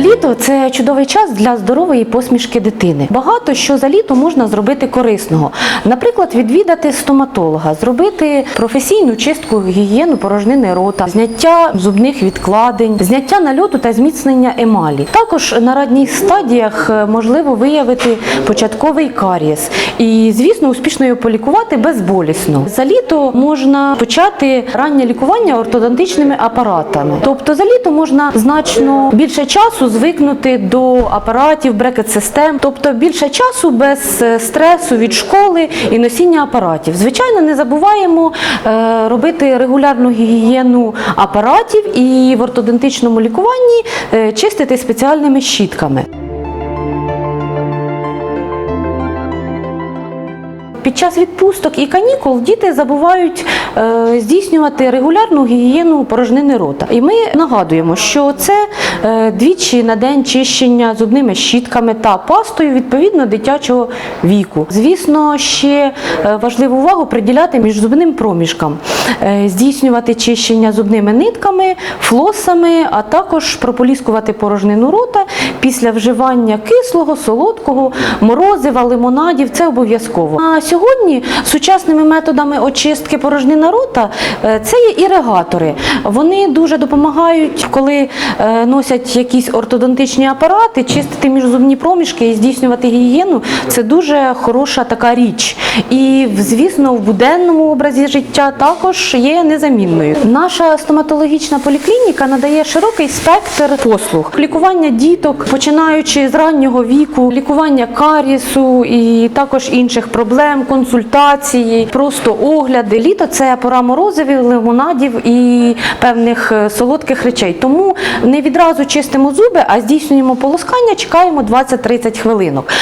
Літо це чудовий час для здорової посмішки дитини. Багато що за літо можна зробити корисного. Наприклад, відвідати стоматолога, зробити професійну чистку гігієну порожнини рота, зняття зубних відкладень, зняття нальоту та зміцнення емалі. Також на ранніх стадіях е, можливо виявити початковий карієс і, звісно, успішно його полікувати безболісно. За літо можна почати раннє лікування ортодонтичними апаратами. Тобто за літо можна значно більше часу звикнути до апаратів, брекет-систем, тобто більше часу без е, стресу від школи і носіння апаратів. Звичайно, не забуваємо е, робити регулярну гігієну апаратів і в ортодонтичному лікуванні е, чистити спеціальними щітками. Під час відпусток і канікул діти забувають е, здійснювати регулярну гігієну порожнини рота. І ми нагадуємо, що це е, двічі на день чищення зубними щітками та пастою відповідно дитячого віку. Звісно, ще е, важливу увагу приділяти між зубним проміжкам, здійснювати чищення зубними нитками, флосами, а також прополіскувати порожнину рота після вживання кислого, солодкого, морозива, лимонадів. Це обов'язково. Сьогодні сучасними методами очистки порожнини рота е, це є іригатори. Вони дуже допомагають, коли е, носять якісь ортодонтичні апарати, чистити міжзубні проміжки і здійснювати гігієну. Це дуже хороша така річ. І, звісно, в буденному образі життя також є незамінною. Наша стоматологічна поліклініка надає широкий спектр послуг: лікування діток, починаючи з раннього віку, лікування карісу і також інших проблем, консультації, просто огляди. Літо це пора морозивів, лимонадів і певних е, солодких речей. Тому не відразу чистимо зуби, а здійснюємо полоскання, чекаємо 20-30 хвилинок.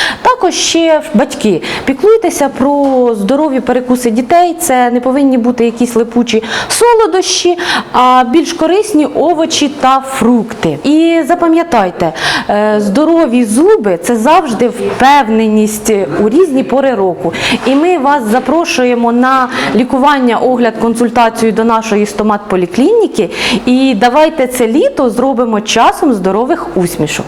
Також ще батьки піклуйтеся про здорові перекуси дітей. Це не повинні бути якісь липучі солодощі, а більш корисні овочі та фрукти. І запам'ятайте, е, здорові зуби це завжди впевненість у різні пори року. І ми вас запрошуємо на лікування, огляд, консультацію до нашої стомат-поліклініки. І давайте це літо зробимо часом здорових усмішок.